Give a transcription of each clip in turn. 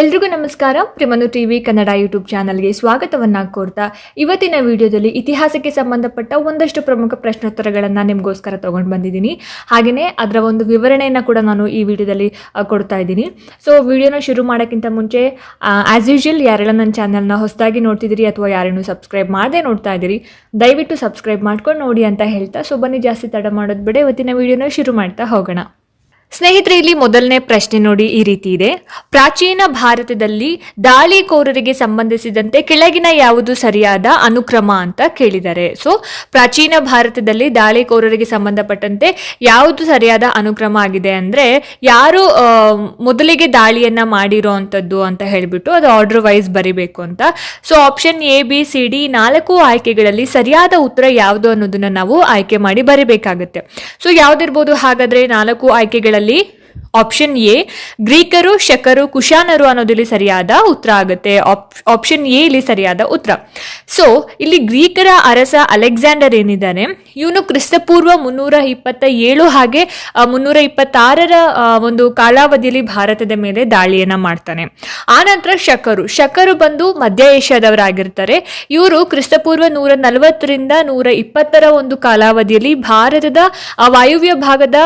ಎಲ್ರಿಗೂ ನಮಸ್ಕಾರ. ಪ್ರಿಮನು TV Kannada YouTube ಚಾನಲ್ಗೆ ಸ್ವಾಗತವನ್ನ ಕೋರ್ತಾ ಇವತ್ತಿನ ವಿಡಿಯೋದಲ್ಲಿ ಇತಿಹಾಸಕ್ಕೆ ಸಂಬಂಧಪಟ್ಟ ಒಂದಷ್ಟು ಪ್ರಮುಖ ಪ್ರಶ್ನೋತ್ತರಗಳನ್ನು ನಿಮಗೋಸ್ಕರ ತಗೊಂಡು ಬಂದಿದ್ದೀನಿ. ಹಾಗೆಯೇ ಅದರ ಒಂದು ವಿವರಣೆಯನ್ನು ಕೂಡ ನಾನು ಈ ವಿಡಿಯೋದಲ್ಲಿ ಕೊಡ್ತಾ ಇದ್ದೀನಿ. ಸೊ ವಿಡಿಯೋನ ಶುರು ಮಾಡೋಕ್ಕಿಂತ ಮುಂಚೆ ಆ್ಯಸ್ ಯೂಶುವಲ್ ಯಾರೆಲ್ಲ ನನ್ನ ಚಾನಲ್ನ ಹೊಸದಾಗಿ ನೋಡ್ತಿದ್ದೀರಿ ಅಥವಾ ಯಾರೇನು ಸಬ್ಸ್ಕ್ರೈಬ್ ಮಾಡದೇ ನೋಡ್ತಾ ಇದ್ದೀರಿ, ದಯವಿಟ್ಟು ಸಬ್ಸ್ಕ್ರೈಬ್ ಮಾಡ್ಕೊಂಡು ನೋಡಿ ಅಂತ ಹೇಳ್ತಾ, ಸೊ, ಬನ್ನಿ ಜಾಸ್ತಿ ತಡ ಮಾಡೋದು ಬಿಡ ಇವತ್ತಿನ ವಿಡಿಯೋನ ಶುರು ಮಾಡ್ತಾ ಹೋಗೋಣ. ಸ್ನೇಹಿತರೆ ಇಲ್ಲಿ ಮೊದಲನೇ ಪ್ರಶ್ನೆ ನೋಡಿ ಈ ರೀತಿ ಇದೆ. ಪ್ರಾಚೀನ ಭಾರತದಲ್ಲಿ ದಾಳಿಕೋರರಿಗೆ ಸಂಬಂಧಿಸಿದಂತೆ ಕೆಳಗಿನ ಯಾವುದು ಸರಿಯಾದ ಅನುಕ್ರಮ ಅಂತ ಕೇಳಿದ್ದಾರೆ ಸೊ ಪ್ರಾಚೀನ ಭಾರತದಲ್ಲಿ ದಾಳಿಕೋರರಿಗೆ ಸಂಬಂಧಪಟ್ಟಂತೆ ಯಾವುದು ಸರಿಯಾದ ಅನುಕ್ರಮ ಆಗಿದೆ ಅಂದ್ರೆ, ಯಾರು ಮೊದಲಿಗೆ ದಾಳಿಯನ್ನ ಮಾಡಿರೋ ಅಂಥದ್ದು ಅಂತ ಹೇಳಿಬಿಟ್ಟು ಅದು ಆರ್ಡರ್ ವೈಸ್ ಬರಿಬೇಕು ಅಂತ. So option A B C D ನಾಲ್ಕು ಆಯ್ಕೆಗಳಲ್ಲಿ ಸರಿಯಾದ ಉತ್ತರ ಯಾವುದು ಅನ್ನೋದನ್ನ ನಾವು ಆಯ್ಕೆ ಮಾಡಿ ಬರಿಬೇಕಾಗುತ್ತೆ. ಸೊ ಯಾವ್ದಿರ್ಬೋದು ಹಾಗಾದ್ರೆ ನಾಲ್ಕು ಆಯ್ಕೆಗಳಲ್ಲಿ ನಲ್ಲಿ ಆಪ್ಷನ್ ಎ ಗ್ರೀಕರು ಶಕರು ಕುಶಾನರು ಅನ್ನೋದಿಲ್ಲಿ ಸರಿಯಾದ ಉತ್ತರ ಆಗುತ್ತೆ. ಆಪ್ಷನ್ ಎ ಇಲ್ಲಿ ಸರಿಯಾದ ಉತ್ತರ. ಸೊ ಇಲ್ಲಿ ಗ್ರೀಕರ ಅರಸ ಅಲೆಕ್ಸಾಂಡರ್ ಏನಿದ್ದಾನೆ, ಇವನು ಕ್ರಿಸ್ತಪೂರ್ವ ಮುನ್ನೂರ ಇಪ್ಪತ್ತ ಏಳು ಹಾಗೆ ಮುನ್ನೂರ ಇಪ್ಪತ್ತಾರರ ಒಂದು ಕಾಲಾವಧಿಯಲ್ಲಿ ಭಾರತದ ಮೇಲೆ ದಾಳಿಯನ್ನ ಮಾಡ್ತಾನೆ. ಆನಂತರ ಶಕರು. ಶಕರು ಬಂದು ಮಧ್ಯ ಏಷ್ಯಾದವರಾಗಿರ್ತಾರೆ. ಇವರು ಕ್ರಿಸ್ತಪೂರ್ವ ನೂರ ನಲವತ್ತರಿಂದ ನೂರ ಇಪ್ಪತ್ತರ ಒಂದು ಕಾಲಾವಧಿಯಲ್ಲಿ ಭಾರತದ ವಾಯುವ್ಯ ಭಾಗದ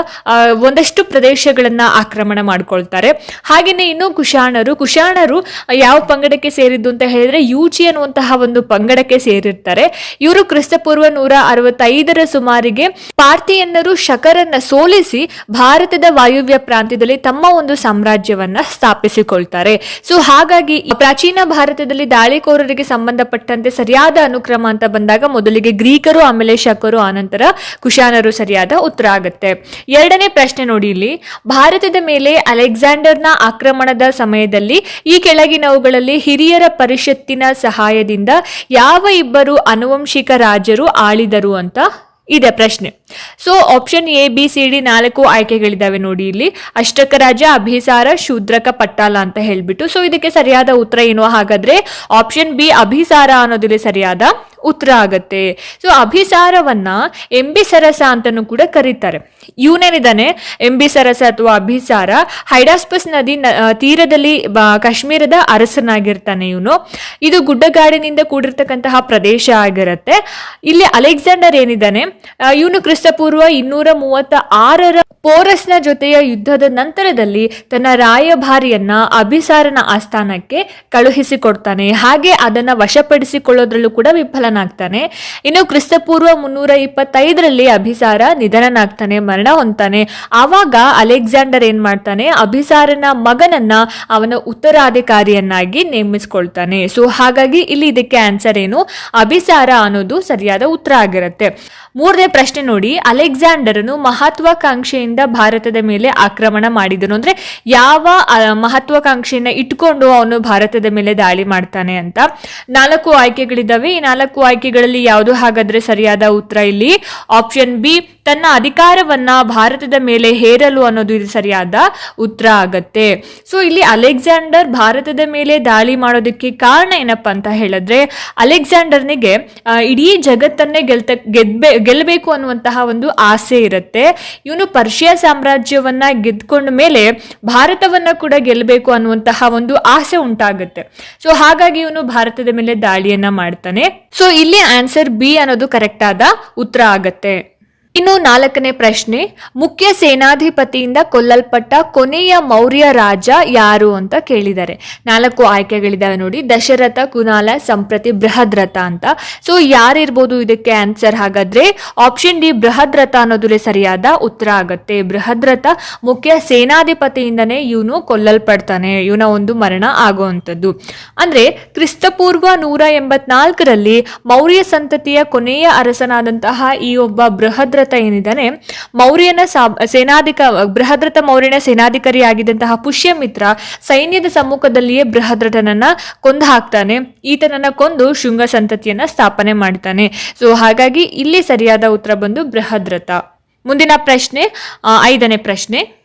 ಒಂದಷ್ಟು ಪ್ರದೇಶಗಳನ್ನ ಆಕ್ರಮಣ ಮಾಡ್ಕೊಳ್ತಾರೆ. ಹಾಗೆಯೇ ಇನ್ನು ಕುಶಾಣರು ಕುಶಾಣರು ಯಾವ ಪಂಗಡಕ್ಕೆ ಸೇರಿದ್ದು ಅಂತ ಹೇಳಿದ್ರೆ ಯೂಚಿ ಅನ್ನುವಂತಹ ಒಂದು ಪಂಗಡಕ್ಕೆ ಸೇರಿರ್ತಾರೆ. ಇವರು ಕ್ರಿಸ್ತಪೂರ್ವ ನೂರ ಅರವತ್ತೈದರ ಸುಮಾರಿಗೆ ಪಾರ್ಥಿಯನ್ನರು ಶಕರನ್ನ ಸೋಲಿಸಿ ಭಾರತದ ವಾಯುವ್ಯ ಪ್ರಾಂತ್ಯದಲ್ಲಿ ತಮ್ಮ ಒಂದು ಸಾಮ್ರಾಜ್ಯವನ್ನ ಸ್ಥಾಪಿಸಿಕೊಳ್ತಾರೆ. ಸೊ ಹಾಗಾಗಿ ಪ್ರಾಚೀನ ಭಾರತದಲ್ಲಿ ದಾಳಿಕೋರರಿಗೆ ಸಂಬಂಧಪಟ್ಟಂತೆ ಸರಿಯಾದ ಅನುಕ್ರಮ ಅಂತ ಬಂದಾಗ ಮೊದಲಿಗೆ ಗ್ರೀಕರು, ಆಮೇಲೆ ಶಕರು, ಆನಂತರ ಕುಶಾನರು ಸರಿಯಾದ ಉತ್ತರ ಆಗುತ್ತೆ. ಎರಡನೇ ಪ್ರಶ್ನೆ ನೋಡಿ ಇಲ್ಲಿ. ಭಾರತದ ಮೇಲೆ ಅಲೆಕ್ಸಾಂಡರ್ನ ಆಕ್ರಮಣದ ಸಮಯದಲ್ಲಿ ಈ ಕೆಳಗಿನವುಗಳಲ್ಲಿ ಹಿರಿಯರ ಪರಿಷತ್ತಿನ ಸಹಾಯದಿಂದ ಯಾವ ಇಬ್ಬರು ಅನುವಂಶಿಕ ರಾಜರು ಆಳಿದರು ಅಂತ ಇದೆ ಪ್ರಶ್ನೆ. So option A B C D ನಾಲ್ಕು ಆಯ್ಕೆಗಳಿದ್ದಾವೆ ನೋಡಿ ಇಲ್ಲಿ. ಅಷ್ಟಕ ರಾಜ, ಅಭಿಸಾರ, ಶೂದ್ರಕ, ಪಟ್ಟಾಲ ಅಂತ ಹೇಳ್ಬಿಟ್ಟು. ಸೊ ಇದಕ್ಕೆ ಸರಿಯಾದ ಉತ್ತರ ಏನು? ಹಾಗಾದ್ರೆ ಆಪ್ಷನ್ ಬಿ ಅಭಿಸಾರ ಅನ್ನೋದಿಲ್ಲ ಸರಿಯಾದ ಉತ್ತರ ಆಗತ್ತೆ. ಸೊ ಅಭಿಸಾರವನ್ನ ಎಂಬಿಸರಸ ಅಂತಾನೂ ಕೂಡ ಕರೀತಾರೆ. ಇವನೇನಿದ್ದಾನೆ ಎಂಬಿ ಸರಸ ಅಥವಾ ಅಭಿಸಾರ ಹೈಡಾಸ್ಪಸ್ ನದಿ ತೀರದಲ್ಲಿ ಕಾಶ್ಮೀರದ ಅರಸನಾಗಿರ್ತಾನೆ ಇವನು. ಇದು ಗುಡ್ಡಗಾಡಿನಿಂದ ಕೂಡಿರ್ತಕ್ಕಂತಹ ಪ್ರದೇಶ ಆಗಿರುತ್ತೆ. ಇಲ್ಲಿ ಅಲೆಕ್ಸಾಂಡರ್ ಏನಿದ್ದಾನೆ ಇವನು ಕ್ರಿಸ್ತಪೂರ್ವ ಇನ್ನೂರ ಮೂವತ್ತ ಆರರ ಪೋರಸ್ನ ಜೊತೆಯ ಯುದ್ಧದ ನಂತರದಲ್ಲಿ ತನ್ನ ರಾಯಭಾರಿಯನ್ನ ಅಭಿಸಾರನ ಆಸ್ಥಾನಕ್ಕೆ ಕಳುಹಿಸಿಕೊಡ್ತಾನೆ. ಹಾಗೆ ಅದನ್ನ ವಶಪಡಿಸಿಕೊಳ್ಳೋದ್ರಲ್ಲೂ ಕೂಡ ವಿಫಲನಾಗ್ತಾನೆ ಇನ್ನು ಕ್ರಿಸ್ತಪೂರ್ವ ಮುನ್ನೂರ ಇಪ್ಪತ್ತೈದರಲ್ಲಿ ಅಭಿಸಾರ ನಿಧನನಾಗ್ತಾನೆ, ಮರಣ ಹೊಂದ್ತಾನೆ. ಆವಾಗ ಅಲೆಕ್ಸಾಂಡರ್ ಏನ್ ಮಾಡ್ತಾನೆ? ಅಭಿಸಾರನ ಮಗನನ್ನ ಅವನ ಉತ್ತರಾಧಿಕಾರಿಯನ್ನಾಗಿ ನೇಮಿಸ್ಕೊಳ್ತಾನೆ. ಸೊ, ಹಾಗಾಗಿ ಇಲ್ಲಿ ಇದಕ್ಕೆ ಆನ್ಸರ್ ಏನು? ಅಭಿಸಾರ ಅನ್ನೋದು ಸರಿಯಾದ ಉತ್ತರ ಆಗಿರುತ್ತೆ. ಮೂರನೇ ಪ್ರಶ್ನೆ ನೋಡಿ. ಅಲೆಕ್ಸಾಂಡರನು ಮಹತ್ವಾಕಾಂಕ್ಷೆಯಿಂದ ಭಾರತದ ಮೇಲೆ ಆಕ್ರಮಣ ಮಾಡಿದನು. ಅಂದ್ರೆ ಯಾವ ಮಹತ್ವಾಕಾಂಕ್ಷೆಯನ್ನ ಇಟ್ಕೊಂಡು ಅವನು ಭಾರತದ ಮೇಲೆ ದಾಳಿ ಮಾಡ್ತಾನೆ ಅಂತ. ನಾಲ್ಕು ಆಯ್ಕೆಗಳಿದ್ದಾವೆ. ಈ ನಾಲ್ಕು ಆಯ್ಕೆಗಳಲ್ಲಿ ಯಾವುದು ಹಾಗಾದ್ರೆ ಸರಿಯಾದ ಉತ್ತರ ಇಲ್ಲಿ? ಆಪ್ಷನ್ ಬಿ ತನ್ನ ಅಧಿಕಾರವನ್ನ ಭಾರತದ ಮೇಲೆ ಹೇರಲು ಅನ್ನೋದು ಇದು ಸರಿಯಾದ ಉತ್ತರ ಆಗತ್ತೆ. ಸೊ ಇಲ್ಲಿ ಅಲೆಕ್ಸಾಂಡರ್ ಭಾರತದ ಮೇಲೆ ದಾಳಿ ಮಾಡೋದಕ್ಕೆ ಕಾರಣ ಏನಪ್ಪಾ ಅಂತ ಹೇಳಿದ್ರೆ, ಅಲೆಕ್ಸಾಂಡರ್ನಿಗೆ ಇಡೀ ಜಗತ್ತನ್ನೇ ಗೆಲ್ತ, ಗೆದ್ಬೆ ಗೆಲ್ಲಬೇಕು ಅನ್ನುವಂತಹ ಒಂದು ಆಸೆ ಇರುತ್ತೆ. ಇವನು ಪರ್ಷಿಯಾ ಸಾಮ್ರಾಜ್ಯವನ್ನ ಗೆದ್ಕೊಂಡ ಮೇಲೆ ಭಾರತವನ್ನ ಕೂಡ ಗೆಲ್ಲಬೇಕು ಅನ್ನುವಂತಹ ಒಂದು ಆಸೆ ಉಂಟಾಗುತ್ತೆ. ಸೊ ಹಾಗಾಗಿ ಇವನು ಭಾರತದ ಮೇಲೆ ದಾಳಿಯನ್ನ ಮಾಡ್ತಾನೆ. ಸೊ ಇಲ್ಲಿ ಆನ್ಸರ್ ಬಿ ಅನ್ನೋದು ಕರೆಕ್ಟ್ ಆದ ಉತ್ತರ ಆಗತ್ತೆ. ಇನ್ನು ನಾಲ್ಕನೇ ಪ್ರಶ್ನೆ, ಮುಖ್ಯ ಸೇನಾಧಿಪತಿಯಿಂದ ಕೊಲ್ಲಲ್ಪಟ್ಟ ಕೊನೆಯ ಮೌರ್ಯ ರಾಜ ಯಾರು ಅಂತ ಕೇಳಿದ್ದಾರೆ ನಾಲ್ಕು ಆಯ್ಕೆಗಳಿದಾವೆ ನೋಡಿ, ದಶರಥ, ಕುನಾಲ, ಸಂಪ್ರತಿ, ಬೃಹದ್ರಥ ಅಂತ. ಸೊ ಯಾರಿರ್ಬೋದು ಇದಕ್ಕೆ ಆನ್ಸರ್ ಹಾಗಾದ್ರೆ ಆಪ್ಷನ್ ಡಿ ಬೃಹದ್ರಥ ಅನ್ನೋದ್ರೆ ಸರಿಯಾದ ಉತ್ತರ ಆಗತ್ತೆ. ಬೃಹದ್ರಥ ಮುಖ್ಯ ಸೇನಾಧಿಪತಿಯಿಂದನೇ ಇವನು ಕೊಲ್ಲಲ್ಪಡ್ತಾನೆ, ಇವನ ಒಂದು ಮರಣ ಆಗುವಂಥದ್ದು. ಅಂದ್ರೆ, ಕ್ರಿಸ್ತಪೂರ್ವ ನೂರ ಎಂಬತ್ನಾಲ್ಕರಲ್ಲಿ ಮೌರ್ಯ ಸಂತತಿಯ ಕೊನೆಯ ಅರಸನಾದಂತಹ ಈ ಒಬ್ಬ ಬೃಹದ್ರಥ ಏನಿದ್ದಾನೆ, ಮೌರ್ಯನ ಸೇನಾಧಿಕ, ಬೃಹದ್ರಥ ಮೌರ್ಯನ ಸೇನಾಧಿಕಾರಿಯಾಗಿದ್ದಂತಹ ಪುಷ್ಯಮಿತ್ರ ಸೈನ್ಯದ ಸಮ್ಮುಖದಲ್ಲಿಯೇ ಬೃಹದ್ರಥನನ್ನ ಕೊಂದು ಹಾಕ್ತಾನೆ. ಈತನನ್ನ ಕೊಂದು ಶೃಂಗ ಸಂತತಿಯನ್ನ ಸ್ಥಾಪನೆ ಮಾಡ್ತಾನೆ. ಸೊ ಹಾಗಾಗಿ ಇಲ್ಲಿ ಸರಿಯಾದ ಉತ್ತರ ಬಂದು ಬೃಹದ್ರಥ. ಮುಂದಿನ ಪ್ರಶ್ನೆ ಐದನೇ ಪ್ರಶ್ನೆ.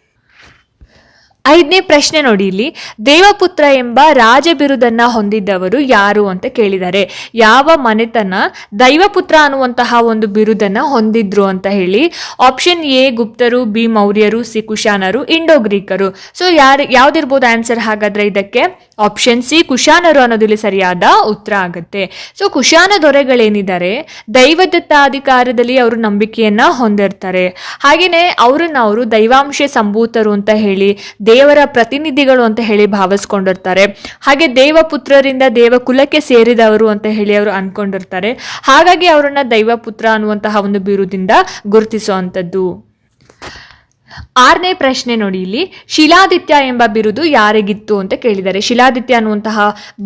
ಐದನೇ ಪ್ರಶ್ನೆ ನೋಡಿ ಇಲ್ಲಿ. ದೇವಪುತ್ರ ಎಂಬ ರಾಜ ಬಿರುದನ್ನ ಹೊಂದಿದ್ದವರು ಯಾರು ಅಂತ ಕೇಳಿದ್ದಾರೆ ಯಾವ ಮನೆತನ ದೈವಪುತ್ರ ಅನ್ನುವಂತಹ ಒಂದು ಬಿರುದನ್ನ ಹೊಂದಿದ್ರು ಅಂತ ಹೇಳಿ. ಆಪ್ಷನ್ ಎ ಗುಪ್ತರು, ಬಿ ಮೌರ್ಯರು, ಸಿ ಕುಶಾನರು, ಇಂಡೋ ಗ್ರೀಕರು. ಸೊ ಯಾರು, ಯಾವ್ದಿರ್ಬೋದು ಆನ್ಸರ್ ಹಾಗಾದ್ರೆ ಇದಕ್ಕೆ? ಆಪ್ಷನ್ ಸಿ ಕುಶಾನರು ಅನ್ನೋದಿಲ್ಲಿ ಸರಿಯಾದ ಉತ್ತರ ಆಗುತ್ತೆ. ಸೊ ಕುಶಾನ ದೊರೆಗಳೇನಿದ್ದಾರೆ ದೈವದತ್ತಾಧಿಕಾರದಲ್ಲಿ ಅವರು ನಂಬಿಕೆಯನ್ನ ಹೊಂದಿರ್ತಾರೆ. ಹಾಗೇನೆ ಅವ್ರನ್ನ ಅವರು ದೈವಾಂಶ ಸಂಭೂತರು ಅಂತ ಹೇಳಿ ದೇವರ ಪ್ರತಿನಿಧಿಗಳು ಅಂತ ಹೇಳಿ ಭಾವಿಸ್ಕೊಂಡಿರ್ತಾರೆ. ಹಾಗೆ ದೇವಪುತ್ರರಿಂದ ದೇವ ಕುಲಕ್ಕೆ ಸೇರಿದವರು ಅಂತ ಹೇಳಿ ಅವರು ಅನ್ಕೊಂಡಿರ್ತಾರೆ. ಹಾಗಾಗಿ ಅವರನ್ನ ದೈವಪುತ್ರ ಅನ್ನುವಂತಹ ಒಂದು ಬಿರುದಿಂದ ಗುರುತಿಸುವಂಥದ್ದು. ಆರನೇ ಪ್ರಶ್ನೆ ನೋಡಿ ಇಲ್ಲಿ, ಶಿಲಾದಿತ್ಯ ಎಂಬ ಬಿರುದು ಯಾರಿಗಿತ್ತು ಅಂತ ಕೇಳಿದ್ದಾರೆ. ಶಿಲಾದಿತ್ಯ ಅನ್ನುವಂತಹ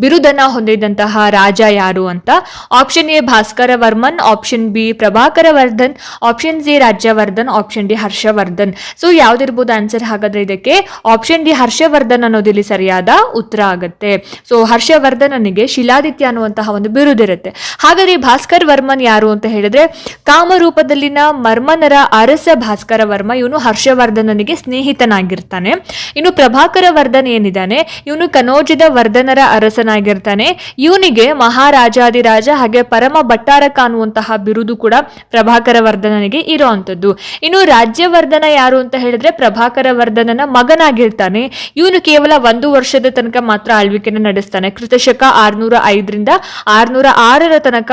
ಬಿರುದನ್ನ ಹೊಂದಿದಂತಹ ರಾಜ ಯಾರು ಅಂತ? Option A Bhaskara Varman option B Prabhakara Vardhan option C Rajyavardhan option D Harshavardhan. So ಯಾವ್ದಿರ್ಬೋದು answer ಹಾಗಾದ್ರೆ ಇದಕ್ಕೆ ಆಪ್ಷನ್ ಡಿ ಹರ್ಷವರ್ಧನ್ ಅನ್ನೋದಿಲ್ಲಿ ಸರಿಯಾದ ಉತ್ತರ ಆಗುತ್ತೆ. ಸೊ ಹರ್ಷವರ್ಧನನಿಗೆ ಶಿಲಾದಿತ್ಯ ಅನ್ನುವಂತಹ ಒಂದು ಬಿರುದಿರುತ್ತೆ. ಹಾಗಾದ್ರೆ ಭಾಸ್ಕರ್ ವರ್ಮನ್ ಯಾರು ಅಂತ ಹೇಳಿದ್ರೆ, ಕಾಮರೂಪದಲ್ಲಿನ ಮರ್ಮನರ ಅರಸ ಭಾಸ್ಕರ ವರ್ಮ ಇವನು ಹರ್ಷವರ್ಧನನಿಗೆ ಸ್ನೇಹಿತನಾಗಿರ್ತಾನೆ. ಇನ್ನು ಪ್ರಭಾಕರ ವರ್ಧನ್ ಏನಿದ್ದಾನೆ? ಇವನು ಕನೋಜದ ವರ್ಧನರ ಅರಸನಾಗಿರ್ತಾನೆ. ಇವನಿಗೆ ಮಹಾರಾಜಾದಿರಾಜ ಹಾಗೆ ಪರಮ ಭಟ್ಟಾರಕ ಅನ್ನುವಂತಹ ಬಿರುದು ಕೂಡ ಪ್ರಭಾಕರ ವರ್ಧನನಿಗೆ ಇರುವಂತದ್ದು ಇನ್ನು ರಾಜ್ಯವರ್ಧನ ಯಾರು ಅಂತ ಹೇಳಿದ್ರೆ ಪ್ರಭಾಕರ ವರ್ಧನನ ಮಗನಾಗಿರ್ತಾನೆ. ಇವನು ಕೇವಲ ಒಂದು ವರ್ಷದ ತನಕ ಮಾತ್ರ ಆಳ್ವಿಕೆನ ನಡೆಸ್ತಾನೆ. ಕೃತಶಕ ಆರ್ನೂರ ಐದರಿಂದ ಆರ್ನೂರ ಆರರ ತನಕ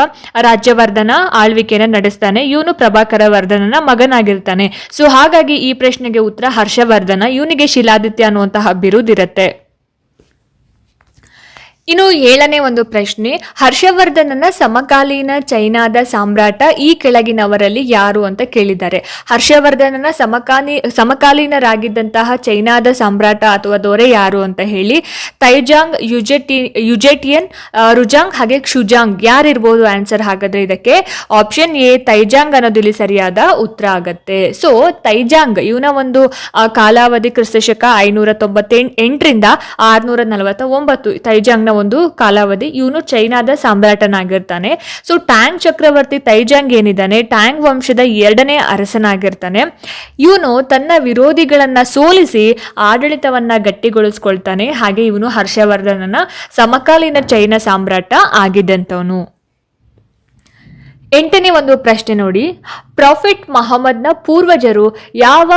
ರಾಜ್ಯವರ್ಧನ ಆಳ್ವಿಕೆನ ನಡೆಸ್ತಾನೆ. ಇವನು ಪ್ರಭಾಕರ ವರ್ಧನನ ಮಗನಾಗಿರ್ತಾನೆ. ಸೊ ಹಾಗಾಗಿ ಈ ಪ್ರಶ್ನೆಗೆ ಉತ್ತರ ಹರ್ಷವರ್ಧನ. ಇವನಿಗೆ ಶಿಲಾದಿತ್ಯ ಅನ್ನುವಂತಹ ಬಿರುದಿರುತ್ತೆ. ಇನ್ನು ಏಳನೇ ಒಂದು ಪ್ರಶ್ನೆ, ಹರ್ಷವರ್ಧನನ ಸಮಕಾಲೀನ ಚೈನಾದ ಸಾಮ್ರಾಟ ಈ ಕೆಳಗಿನವರಲ್ಲಿ ಯಾರು ಅಂತ ಕೇಳಿದ್ದಾರೆ. ಹರ್ಷವರ್ಧನನ ಸಮಕಾಲೀ, ಸಮಕಾಲೀನರಾಗಿದ್ದಂತಹ ಚೈನಾದ ಸಾಮ್ರಾಟ ಅಥವಾ ದೊರೆ ಯಾರು ಅಂತ ಹೇಳಿ, ತೈಜಾಂಗ್ ಯುಜೆಟಿ, ಯುಜೆಟಿಯನ್ ರುಜಾಂಗ್ ಹಾಗೆ ಕ್ಷುಜಾಂಗ್ ಯಾರಿರ್ಬೋದು ಆನ್ಸರ್ ಹಾಗಾದ್ರೆ ಇದಕ್ಕೆ? ಆಪ್ಷನ್ ಎ, ತೈಜಾಂಗ್ ಅನ್ನೋದು ಇಲ್ಲಿ ಸರಿಯಾದ ಉತ್ತರ ಆಗತ್ತೆ. ಸೊ, ತೈಜಾಂಗ್ ಇವನ ಒಂದು ಕಾಲಾವಧಿ ಕ್ರಿಸ್ತಶಕ ಐನೂರ ತೊಂಬತ್ತೆಂಟು, ಎಂಟರಿಂದ ಆರ್ನೂರ ನಲವತ್ತ ಒಂಬತ್ತು ತೈಜಾಂಗ್ನ ಒಂದು ಕಾಲಾವಧಿ. ಇವನು ಚೈನಾದ ಸಾಮ್ರಾಟನಾಗಿರ್ತಾನೆ. ಸೊ ಟ್ಯಾಂಗ್ ಚಕ್ರವರ್ತಿ ತೈಜಾಂಗ್ ಏನಿದ್ದಾನೆ? ಟ್ಯಾಂಗ್ ವಂಶದ ಎರಡನೇ ಅರಸನಾಗಿರ್ತಾನೆ. ಇವನು ತನ್ನ ವಿರೋಧಿಗಳನ್ನ ಸೋಲಿಸಿ ಆಡಳಿತವನ್ನ ಗಟ್ಟಿಗೊಳಿಸ್ಕೊಳ್ತಾನೆ. ಹಾಗೆ ಇವನು ಹರ್ಷವರ್ಧನನ ಸಮಕಾಲೀನ ಚೈನಾ ಸಾಮ್ರಾಟ ಆಗಿದ್ದಂಥವನು. ಎಂಟನೇ ಒಂದು ಪ್ರಶ್ನೆ ನೋಡಿ. ಪ್ರಾಫಿಟ್ ಮಹಮ್ಮದ್ನ ಪೂರ್ವಜರು ಯಾವ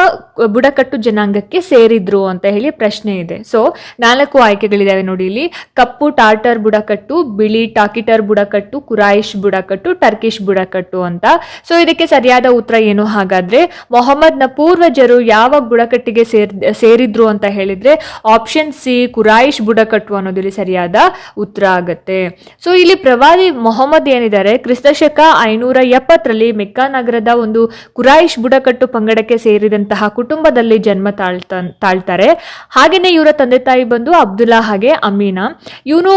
ಬುಡಕಟ್ಟು ಜನಾಂಗಕ್ಕೆ ಸೇರಿದ್ರು ಅಂತ ಹೇಳಿ ಪ್ರಶ್ನೆ ಇದೆ. ಸೊ ನಾಲ್ಕು ಆಯ್ಕೆಗಳಿದ್ದಾವೆ ನೋಡಿ ಇಲ್ಲಿ. ಕಪ್ಪು ಟಾರ್ಟರ್ ಬುಡಕಟ್ಟು, ಬಿಳಿ ಟಾಕಿಟರ್ ಬುಡಕಟ್ಟು, ಕುರಾಯಿಶ್ ಬುಡಕಟ್ಟು, ಟರ್ಕಿಶ್ ಬುಡಕಟ್ಟು ಅಂತ. ಸೊ ಇದಕ್ಕೆ ಸರಿಯಾದ ಉತ್ತರ ಏನು? ಹಾಗಾದ್ರೆ ಮೊಹಮ್ಮದ್ನ ಪೂರ್ವಜರು ಯಾವ ಬುಡಕಟ್ಟಿಗೆ ಸೇರ್, ಸೇರಿದ್ರು ಅಂತ ಹೇಳಿದ್ರೆ ಆಪ್ಷನ್ ಸಿ ಕುರಾಯಿಶ್ ಬುಡಕಟ್ಟು ಅನ್ನೋದಿಲ್ಲಿ ಸರಿಯಾದ ಉತ್ತರ ಆಗತ್ತೆ. ಸೊ ಇಲ್ಲಿ ಪ್ರವಾದಿ ಮೊಹಮ್ಮದ್ ಏನಿದ್ದಾರೆ? ಕ್ರಿಸ್ತಶಕ ಐನೂರ ಎಪ್ಪತ್ತರಲ್ಲಿ ಮೆಕ್ಕಾ ನಗರದ ಒಂದು ಕುರಾಯಿಶ್ ಬುಡಕಟ್ಟು ಪಂಗಡಕ್ಕೆ ಸೇರಿದಂತಹ ಕುಟುಂಬದಲ್ಲಿ ಜನ್ಮ ತಾಳ್ತ, ತಾಳ್ತಾರೆ. ಹಾಗೇನೆ ಇವರ ತಂದೆ ತಾಯಿ ಬಂದು ಅಬ್ದುಲ್ಲಾ ಹಾಗೆ ಅಮೀನಾ. ಇವನು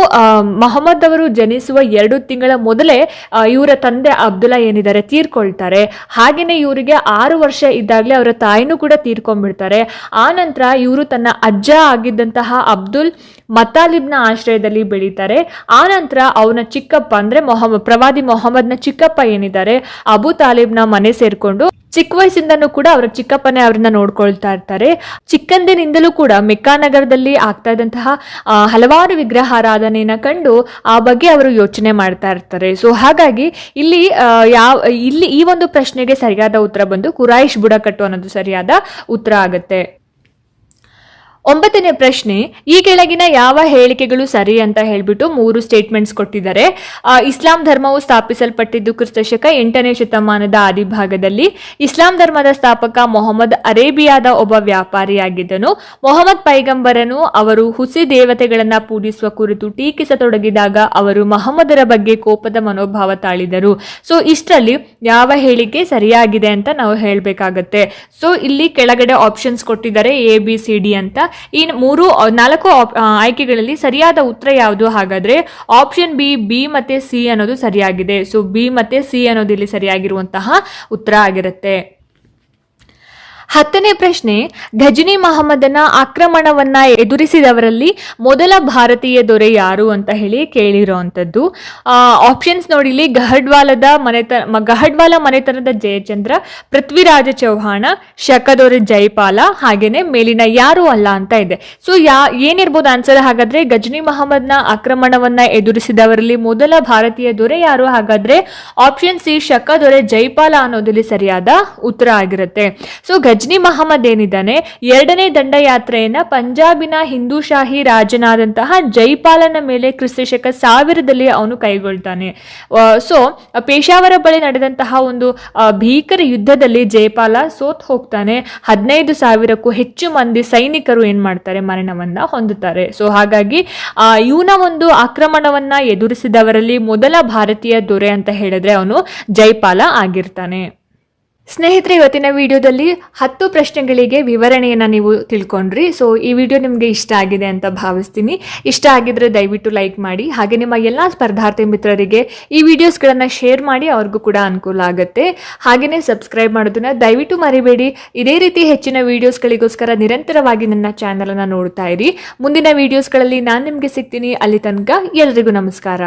ಮೊಹಮ್ಮದ್ ಅವರು ಜನಿಸುವ ಎರಡು ತಿಂಗಳ ಮೊದಲೇ ಇವರ ತಂದೆ ಅಬ್ದುಲ್ಲಾ ಏನಿದ್ದಾರೆ ತೀರ್ಕೊಳ್ತಾರೆ. ಹಾಗೇನೆ ಇವರಿಗೆ ಆರು ವರ್ಷ ಇದ್ದಾಗಲೇ ಅವರ ತಾಯಿನೂ ಕೂಡ ತೀರ್ಕೊಂಡ್ಬಿಡ್ತಾರೆ. ಆ ನಂತರ ಇವರು ತನ್ನ ಅಜ್ಜ ಆಗಿದ್ದಂತಹ ಅಬ್ದುಲ್ ಮತಾಲಿಬ್ನ ಆಶ್ರಯದಲ್ಲಿ ಬೆಳೀತಾರೆ. ಆ ನಂತರ ಅವನ ಚಿಕ್ಕಪ್ಪ ಅಂದ್ರೆ ಮೊಹಮ್ಮದ್, ಪ್ರವಾದಿ ಮೊಹಮ್ಮದ್ನ ಚಿಕ್ಕಪ್ಪ ಏನಿದ್ದಾರೆ, ಅಬು ತಾಲಿಬ್ನ ಮನೆ ಸೇರ್ಕೊಂಡು ಚಿಕ್ಕ ವಯಸ್ಸಿಂದನೂ ಕೂಡ ಅವರ ಚಿಕ್ಕಪ್ಪನೇ ಅವರನ್ನ ನೋಡ್ಕೊಳ್ತಾ ಇರ್ತಾರೆ. ಚಿಕ್ಕಂದಿನಿಂದಲೂ ಕೂಡ ಮೆಕ್ಕಾ ನಗರದಲ್ಲಿ ಆಗ್ತಾ ಇದ್ದಂತಹ ಹಲವಾರು ವಿಗ್ರಹಾರಾಧನೆಯನ್ನ ಕಂಡು ಆ ಬಗ್ಗೆ ಅವರು ಯೋಚನೆ ಮಾಡ್ತಾ ಇರ್ತಾರೆ. ಸೊ ಹಾಗಾಗಿ ಇಲ್ಲಿ ಯಾವ, ಇಲ್ಲಿ ಈ ಒಂದು ಪ್ರಶ್ನೆಗೆ ಸರಿಯಾದ ಉತ್ತರ ಬಂದು ಕುರಾಯಿಶ್ ಬುಡಕಟ್ಟು ಅನ್ನೋದು ಸರಿಯಾದ ಉತ್ತರ ಆಗುತ್ತೆ. ಒಂಬತ್ತನೇ ಪ್ರಶ್ನೆ, ಈ ಕೆಳಗಿನ ಯಾವ ಹೇಳಿಕೆಗಳು ಸರಿ ಅಂತ ಹೇಳ್ಬಿಟ್ಟು ಮೂರು ಸ್ಟೇಟ್ಮೆಂಟ್ಸ್ ಕೊಟ್ಟಿದ್ದಾರೆ. ಇಸ್ಲಾಂ ಧರ್ಮವು ಸ್ಥಾಪಿಸಲ್ಪಟ್ಟಿದ್ದು ಕ್ರಿಸ್ತಶಕ ಎಂಟನೇ ಶತಮಾನದ ಆದಿಭಾಗದಲ್ಲಿ. ಇಸ್ಲಾಂ ಧರ್ಮದ ಸ್ಥಾಪಕ ಮೊಹಮ್ಮದ್ ಅರೇಬಿಯಾದ ಒಬ್ಬ ವ್ಯಾಪಾರಿಯಾಗಿದ್ದನು. ಮೊಹಮ್ಮದ್ ಪೈಗಂಬರನು ಅವರು ಹುಸಿ ದೇವತೆಗಳನ್ನ ಪೂಜಿಸುವ ಕುರಿತು ಟೀಕಿಸತೊಡಗಿದಾಗ ಅವರು ಮೊಹಮ್ಮದರ ಬಗ್ಗೆ ಕೋಪದ ಮನೋಭಾವ ತಾಳಿದರು. ಸೊ ಇಷ್ಟರಲ್ಲಿ ಯಾವ ಹೇಳಿಕೆ ಸರಿಯಾಗಿದೆ ಅಂತ ನಾವು ಹೇಳಬೇಕಾಗತ್ತೆ. ಸೊ ಇಲ್ಲಿ ಕೆಳಗಡೆ ಆಪ್ಷನ್ಸ್ ಕೊಟ್ಟಿದ್ದಾರೆ ಎ ಬಿ ಸಿ ಡಿ ಅಂತ. ಈ ಮೂರು ನಾಲ್ಕು ಆಯ್ಕೆಗಳಲ್ಲಿ ಸರಿಯಾದ ಉತ್ತರ ಯಾವುದು? ಹಾಗಾದ್ರೆ ಆಪ್ಷನ್ ಬಿ ಬಿ ಮತ್ತೆ ಸಿ ಅನ್ನೋದು ಸರಿಯಾಗಿದೆ. ಸೊ ಬಿ ಮತ್ತೆ ಸಿ ಅನ್ನೋದು ಇಲ್ಲಿ ಸರಿಯಾಗಿರುವಂತಹ ಉತ್ತರ ಆಗಿರುತ್ತೆ. ಹತ್ತನೇ ಪ್ರಶ್ನೆ ಘಜನಿ ಮಹಮ್ಮದನ ಆಕ್ರಮಣವನ್ನ ಎದುರಿಸಿದವರಲ್ಲಿ ಮೊದಲ ಭಾರತೀಯ ದೊರೆ ಯಾರು ಅಂತ ಹೇಳಿ ಕೇಳಿರೋವಂಥದ್ದು ಆಪ್ಷನ್ಸ್ ನೋಡಿಲಿ ಗಹಡ್ವಾಲದ ಮನೆತ ಗಹಡ್ವಾಲ ಮನೆತನದ ಜಯಚಂದ್ರ, ಪೃಥ್ವಿರಾಜ ಚೌಹಾಣ, ಶಕದೊರೆ ಜೈಪಾಲ ಹಾಗೇನೆ ಮೇಲಿನ ಯಾರು ಅಲ್ಲ ಅಂತ ಇದೆ. ಸೊ ಯಾ, ಏನಿರ್ಬೋದು ಆನ್ಸರ್ ಹಾಗಾದ್ರೆ ಗಜನಿ ಮಹಮ್ಮದ್ನ ಆಕ್ರಮಣವನ್ನ ಎದುರಿಸಿದವರಲ್ಲಿ ಮೊದಲ ಭಾರತೀಯ ದೊರೆ ಯಾರು ಹಾಗಾದ್ರೆ ಆಪ್ಷನ್ ಸಿ ಶಕದೊರೆ ಜೈಪಾಲ ಅನ್ನೋದಲ್ಲಿ ಸರಿಯಾದ ಉತ್ತರ ಆಗಿರುತ್ತೆ. ಸೊ ಗಜ್ನಿ ಮಹಮ್ಮದ್ ಏನಿದ್ದಾನೆ ಎರಡನೇ ದಂಡಯಾತ್ರೆಯನ್ನ ಪಂಜಾಬಿನ ಹಿಂದೂ ಶಾಹಿ ರಾಜನಾದಂತಹ ಜೈಪಾಲನ ಮೇಲೆ ಕ್ರಿಸ್ತಶಕ ಸಾವಿರದಲ್ಲಿ ಅವನು ಕೈಗೊಳ್ತಾನೆ. ಸೊ ಪೇಶಾವರ ಬಳಿ ನಡೆದಂತಹ ಒಂದು ಭೀಕರ ಯುದ್ಧದಲ್ಲಿ ಜೈಪಾಲ ಸೋತ್ ಹೋಗ್ತಾನೆ. ಹದಿನೈದು ಸಾವಿರಕ್ಕೂ ಹೆಚ್ಚು ಮಂದಿ ಸೈನಿಕರು ಏನ್ ಮಾಡ್ತಾರೆ ಮರಣವನ್ನ ಹೊಂದುತ್ತಾರೆ. ಸೊ ಹಾಗಾಗಿ ಆ, ಇವನ ಒಂದು ಆಕ್ರಮಣವನ್ನ ಎದುರಿಸಿದವರಲ್ಲಿ ಮೊದಲ ಭಾರತೀಯ ದೊರೆ ಅಂತ ಹೇಳಿದ್ರೆ ಅವನು ಜೈಪಾಲ ಆಗಿರ್ತಾನೆ. ಸ್ನೇಹಿತರೆ, ಇವತ್ತಿನ ವಿಡಿಯೋದಲ್ಲಿ ಹತ್ತು ಪ್ರಶ್ನೆಗಳಿಗೆ ವಿವರಣೆಯನ್ನು ನೀವು ತಿಳ್ಕೊಂಡ್ರಿ. ಸೊ ಈ ವಿಡಿಯೋ ನಿಮಗೆ ಇಷ್ಟ ಆಗಿದೆ ಅಂತ ಭಾವಿಸ್ತೀನಿ. ಇಷ್ಟ ಆಗಿದ್ರೆ ದಯವಿಟ್ಟು ಲೈಕ್ ಮಾಡಿ. ಹಾಗೆ ನಿಮ್ಮ ಎಲ್ಲ ಸ್ಪರ್ಧಾರ್ಥಿ ಮಿತ್ರರಿಗೆ ಈ ವಿಡಿಯೋಸ್ಗಳನ್ನು ಶೇರ್ ಮಾಡಿ, ಅವ್ರಿಗೂ ಕೂಡ ಅನುಕೂಲ ಆಗುತ್ತೆ. ಹಾಗೆಯೇ ಸಬ್ಸ್ಕ್ರೈಬ್ ಮಾಡೋದನ್ನ ದಯವಿಟ್ಟು ಮರಿಬೇಡಿ. ಇದೇ ರೀತಿ ಹೆಚ್ಚಿನ ವಿಡಿಯೋಸ್ಗಳಿಗೋಸ್ಕರ ನಿರಂತರವಾಗಿ ನನ್ನ ಚಾನಲನ್ನು ನೋಡ್ತಾ ಇರಿ. ಮುಂದಿನ ವಿಡಿಯೋಸ್ಗಳಲ್ಲಿ ನಾನು ನಿಮಗೆ ಸಿಗ್ತೀನಿ. ಅಲ್ಲಿ ತನಕ ಎಲ್ರಿಗೂ ನಮಸ್ಕಾರ.